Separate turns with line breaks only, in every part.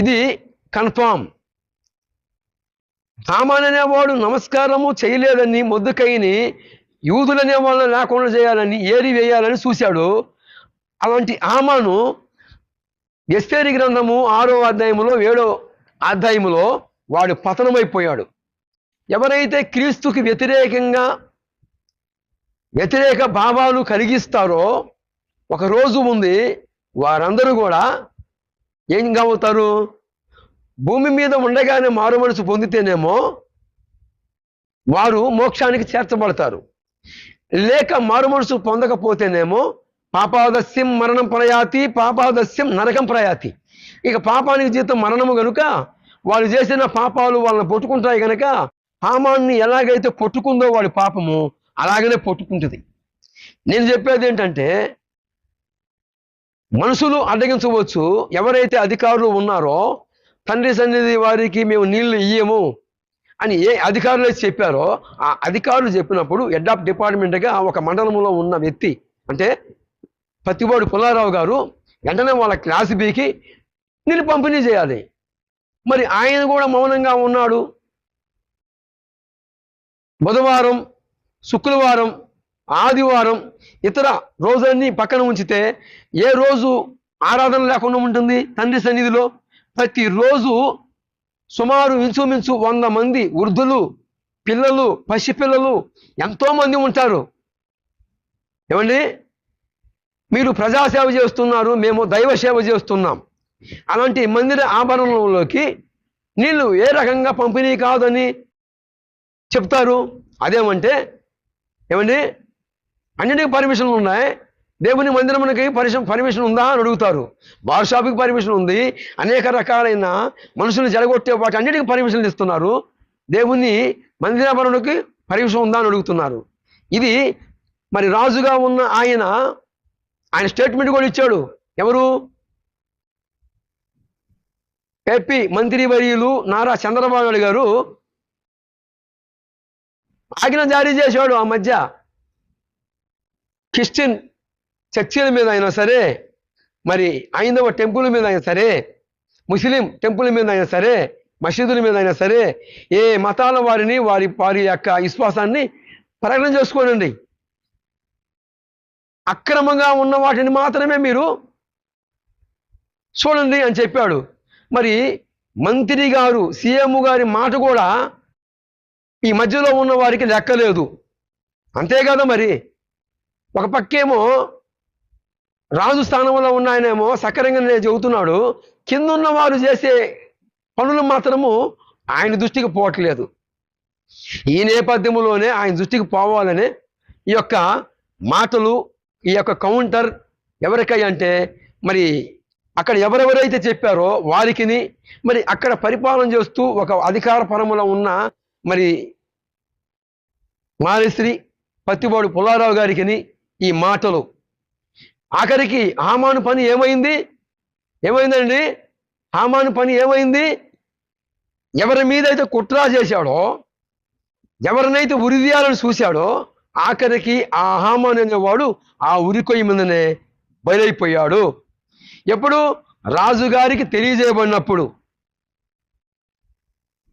ఇది కన్ఫామ్. హామాన్ అనేవాడు నమస్కారము చేయలేదని మొద్దుకైని యూదులనే వాళ్ళని లేకుండా చేయాలని ఏరి వేయాలని చూశాడు. అలాంటి ఆమాను ఎస్తేరి గ్రంథము ఆరో అధ్యాయములో ఏడో అధ్యాయములో వాడు పతనమైపోయాడు. ఎవరైతే క్రీస్తుకి వ్యతిరేకంగా వ్యతిరేక భావాలు కలిగిస్తారో ఒక రోజు ఉంది వారందరూ కూడా ఏం కావుతారు భూమి మీద ఉండగానే మారు మనసు పొందితేనేమో వారు మోక్షానికి చేర్చబడతారు. లేక మారు మనసు పొందకపోతేనేమో పాపాదస్యం మరణం ప్రయాతి పాపాదస్యం నరకం ప్రయాతి. ఇక పాపానికి జీతం మరణము గనుక వాళ్ళు చేసిన పాపాలు వాళ్ళని పొట్టుకుంటాయి గనక పామాన్ని ఎలాగైతే పొట్టుకుందో వాడి పాపము అలాగనే పొట్టుకుంటుంది. నేను చెప్పేది ఏంటంటే మనుషులు అడ్డగించవచ్చు. ఎవరైతే అధికారులు ఉన్నారో తండ్రి సన్నిధి వారికి మేము నీళ్ళు ఇయ్యము అని ఏ అధికారులు అయితే చెప్పారో ఆ అధికారులు చెప్పినప్పుడు హెడ్ ఆఫ్ డిపార్ట్మెంట్గా ఒక మండలంలో ఉన్న వ్యక్తి అంటే పత్తివాడు పుల్లారావు గారు వెంటనే వాళ్ళ క్లాస్ బీకి నీళ్ళు పంపిణీ చేయాలి. మరి ఆయన కూడా మౌనంగా ఉన్నాడు. బుధవారం శుక్రవారం ఆదివారం ఇతర రోజులన్నీ పక్కన ఉంచితే ఏ రోజు ఆరాధన లేకుండా ఉంటుంది? తండ్రి సన్నిధిలో ప్రతిరోజు సుమారు ఇంచుమించు వంద మంది వృద్ధులు పిల్లలు పసిపిల్లలు ఎంతోమంది ఉంటారు. ఏమండి? మీరు ప్రజాసేవ చేస్తున్నారు మేము దైవ సేవ చేస్తున్నాం. అలాంటి మందిర ఆభరణంలోకి నీళ్ళు ఏ రకంగా పంపిణీ కాదని చెప్తారు? అదేమంటే ఏమండి? అన్నిటికీ పర్మిషన్లు ఉన్నాయి. దేవుని మందిరమునికి పరిశ పర్మిషన్ ఉందా అని అడుగుతారు. బార్ షాప్కి పర్మిషన్ ఉంది. అనేక రకాలైన మనుషులు జరగొట్టే వాటి అన్నిటికీ పర్మిషన్లు ఇస్తున్నారు. దేవుని మందిరాభరణకి పర్మిషన్ ఉందా అని అడుగుతున్నారు. ఇది మరి రాజుగా ఉన్న ఆయన ఆయన స్టేట్మెంట్ కూడా ఇచ్చాడు. ఎవరు? ఏపీ మంత్రి వర్యులు నారా చంద్రబాబు నాయుడు గారు. ఆజ్ఞ జారీ చేశాడు ఆ మధ్య. క్రిస్టియన్ చర్చిల మీద అయినా సరే మరి ఐందవ టెంపుల్ మీద అయినా సరే ముస్లిం టెంపుల్ మీద అయినా సరే మసీదుల మీద అయినా సరే ఏ మతాల వారిని వారి వారి యొక్క విశ్వాసాన్ని ప్రకటన చేసుకోనండి. అక్రమంగా ఉన్న వాటిని మాత్రమే మీరు చూడండి అని చెప్పాడు. మరి మంత్రి గారు సీఎం గారి మాట కూడా ఈ మధ్యలో ఉన్న వారికి లెక్కలేదు. అంతే కదా మరి ఒక పక్కేమో రాజు స్థానంలో ఉన్న ఆయనేమో సక్రంగా నేను చెబుతున్నాడు. కింద వారు చేసే పనులు మాత్రము ఆయన దృష్టికి పోవట్లేదు. ఈ నేపథ్యంలోనే ఆయన దృష్టికి పోవాలని ఈ యొక్క మాటలు ఈ యొక్క కౌంటర్ ఎవరికై అంటే మరి అక్కడ ఎవరెవరైతే చెప్పారో వారికిని మరి అక్కడ పరిపాలన చేస్తూ ఒక అధికార పరములో ఉన్న మరి మారిశ్రీ పత్తిపాడు పుల్లారావు గారికిని ఈ మాటలు. ఆఖరికి హామాను పని ఏమైంది? ఏమైందండి? హామాను పని ఏమైంది? ఎవరి మీద అయితే కుట్ర చేశాడో ఎవరినైతే ఉరిదీయాలని చూశాడో ఆఖరికి ఆ హామాన్ అనేవాడు ఆ ఉరికొయ్య మీదనే బయలైపోయాడు ఎప్పుడు? రాజుగారికి తెలియజేయబడినప్పుడు.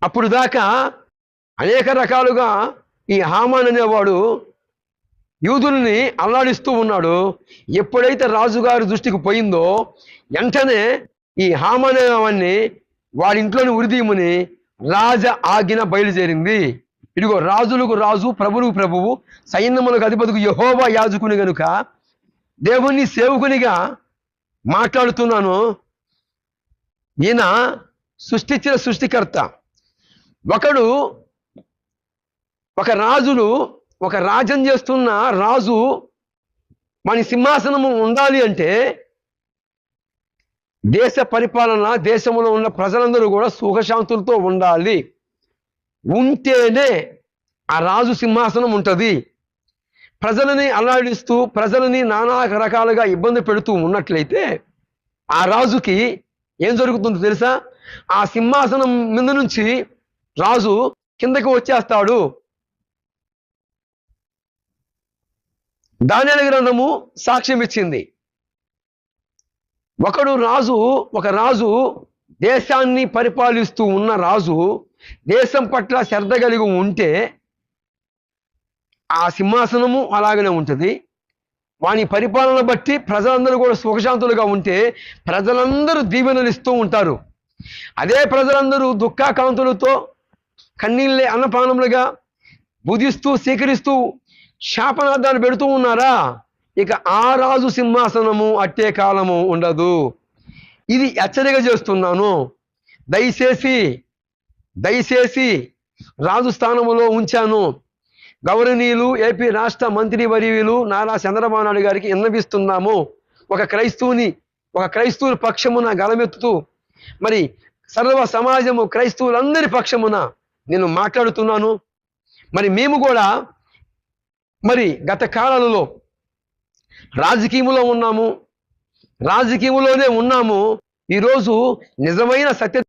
అప్పుడు దాకా అనేక రకాలుగా ఈ హామాన్ అనేవాడు యూదుల్ని అల్లాడిస్తూ ఉన్నాడు. ఎప్పుడైతే రాజుగారి దృష్టికి పోయిందో వెంటనే ఈ హామాన్ అనేవాడిని వాడి ఇంట్లోని ఉరిదీయమని రాజ ఆజ్ఞ బయలుదేరింది. ఇదిగో రాజులకు రాజు ప్రభులకు ప్రభువు సైన్యములకు అధిపతికి యహోవా యాజకుని గనుక దేవుణ్ణి సేవకునిగా మాట్లాడుతున్నాను. ఈయన సృష్టించిన సృష్టికర్త. ఒకడు ఒక రాజులు ఒక రాజ్యం చేస్తున్న రాజు మన సింహాసనము ఉండాలి అంటే దేశ పరిపాలన దేశంలో ఉన్న ప్రజలందరూ కూడా సుఖశాంతులతో ఉండాలి. ఉంటేనే ఆ రాజు సింహాసనం ఉంటుంది. ప్రజలని అల్లాడిస్తూ ప్రజలని నానా రకాలుగా ఇబ్బంది పెడుతూ ఉన్నట్లయితే ఆ రాజుకి ఏం జరుగుతుందో తెలుసా? ఆ సింహాసనం మీద నుంచి రాజు కిందకి వచ్చేస్తాడు. దానియాల గ్రంథము సాక్ష్యం ఇచ్చింది ఒకడు రాజు ఒక రాజు దేశాన్ని పరిపాలిస్తూ ఉన్న రాజు దేశం పట్ల శ్రద్ధ కలిగి ఉంటే ఆ సింహాసనము అలాగనే ఉంటుంది. వాని పరిపాలన బట్టి ప్రజలందరూ కూడా సుఖశాంతులుగా ఉంటే ప్రజలందరూ దీవెనలు ఇస్తూ ఉంటారు. అదే ప్రజలందరూ దుఃఖాకాంతులతో కన్నీళ్ళే అన్నపానములుగా బుధిస్తూ స్వీకరిస్తూ శాపనార్థాలు పెడుతూ ఉన్నారా? ఇక ఆ రాజు సింహాసనము అట్టే కాలము ఉండదు. ఇది హెచ్చరిక చేస్తున్నాను. దయచేసి దయచేసి రాజు స్థానములో ఉంచాను. గౌరవనీయులు ఏపీ రాష్ట్ర మంత్రి వర్యులు నారా చంద్రబాబు నాయుడు గారికి విన్నవిస్తున్నాము. ఒక క్రైస్తవుని ఒక క్రైస్తవుల పక్షమున గలమెత్తుతూ మరి సర్వ సమాజము క్రైస్తవులందరి పక్షమున నేను మాట్లాడుతున్నాను. మరి మేము కూడా మరి గత కాలాలలో రాజకీయంలో ఉన్నాము రాజకీయంలోనే ఉన్నాము. ఈరోజు నిజమైన సత్య